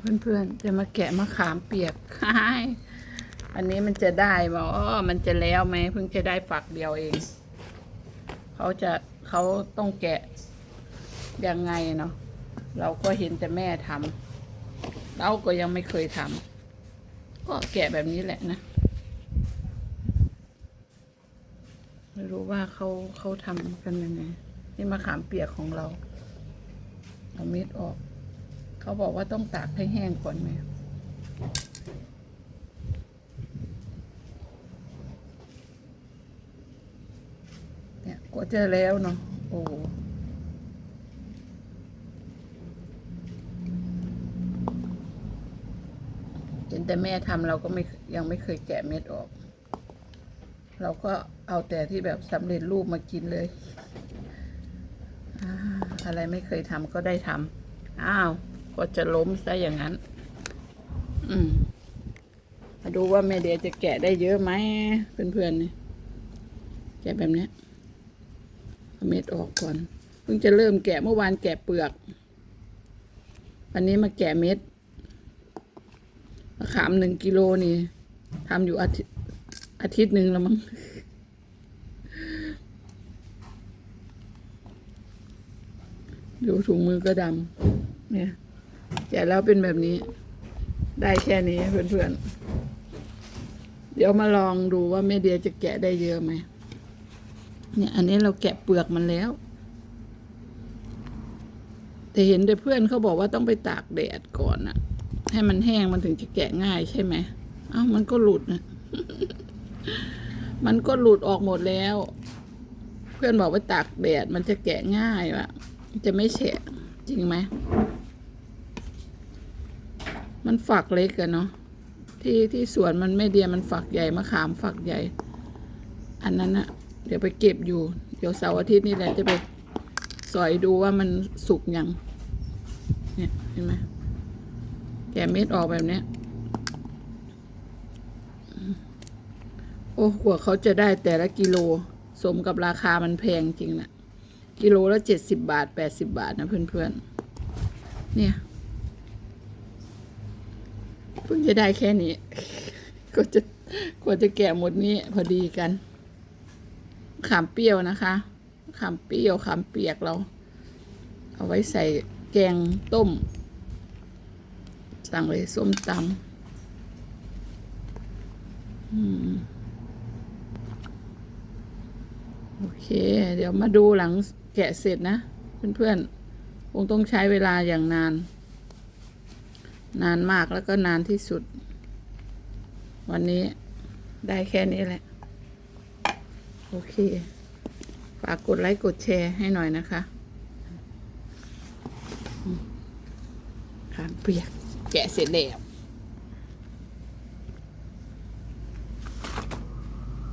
เพื่อนๆ จะมาแกะมะขามเปียกอันนี้มันจะได้บ่อ๋อมันจะแล้วไหมเพิ่งจะได้ฝักเดียวเอง เขาจะเขาต้องแกะยังไงเนาะเราก็เห็นแต่แม่ทำเราก็ยังไม่เคยทำก็แกะแบบนี้แหละนะไม่รู้ว่าเขาเขาทำกันยังไงนี่มะขามเปียกของเราเอาเม็ดออก เขาบอกว่าต้องตากให้แห้งก่อนไหมเนี่ยกว่าจะแล้วเนาะโอ้โหเห็นแต่แม่ทำเราก็ไม่ยังไม่เคยแกะเม็ดออก เราก็เอาแต่ที่แบบสำเร็จรูปมากินเลยออะไรไม่เคยทำก็ได้ทำอ้าว ก็จะล้มซะอย่างนั้น อืม มาดูว่าแม่เดียจะแกะได้เยอะไหมเพื่อนๆนี่แกะแบบนี้เอาเม็ดออกก่อน เพิ่งจะเริ่มแกะเมื่อวานแกะเปลือก วันนี้มาแกะเม็ดมะขามหนึ่งกิโลนี่ทำอยู่อาทิตย์อาทิตย์หนึ่งแล้วมั้งดูถุงมือก็ดำเนี่ย แกะแล้วเป็นแบบนี้ ได้แค่นี้เพื่อนๆ เดี๋ยวมาลองดูว่าแม่เดียจะแกะได้เยอะไหม เนี่ยอันนี้เราแกะเปลือกมันแล้ว แต่เห็นแต่เพื่อนเขาบอกว่าต้องไปตากแดดก่อนอะให้มันแห้งมันถึงจะแกะง่ายใช่ไหมเอ้ามันก็หลุดนะมันก็หลุดออกหมดแล้ว เพื่อนบอกว่าตากแดดมันจะแกะง่ายวะจะไม่แฉะจริงไหม มันฝักเล็กอะเนาะที่ที่สวนมันไม่เดียมันฝักใหญ่มะขามฝักใหญ่ อันนั้นอะเดี๋ยวไปเก็บอยู่ เดี๋ยวเสาร์อาทิตย์นี่แหละจะไปสอยดูว่ามันสุกยังเนี่ยเห็นไหมแกะเม็ดออกแบบเนี้ยโอ้กว่าเขาจะได้แต่ละกิโล สมกับราคามันแพงจริงนะกิโลละเจ็ดสิบบาทแปดสิบบาทนะเพื่อนๆเนี่ย เพิ่งจะได้แค่นี้ก็จะกว่าจะแกะหมดนี้พอดีกันขามเปรี้ยวนะคะขามเปรี้ยวขามเปียกเรา เอาไว้ใส่แกงต้ม สั่งเลยส้มตำอโอเค เดี๋ยวมาดูหลังแกะเสร็จนะ เพื่อนๆคงต้องใช้เวลาอย่างนาน นานมากแล้วก็นานที่สุด วันนี้ได้แค่นี้แหละ โอเค ฝากกดไลค์กดแชร์ให้หน่อยนะคะขามเปียกแกะเสร็จแล้ว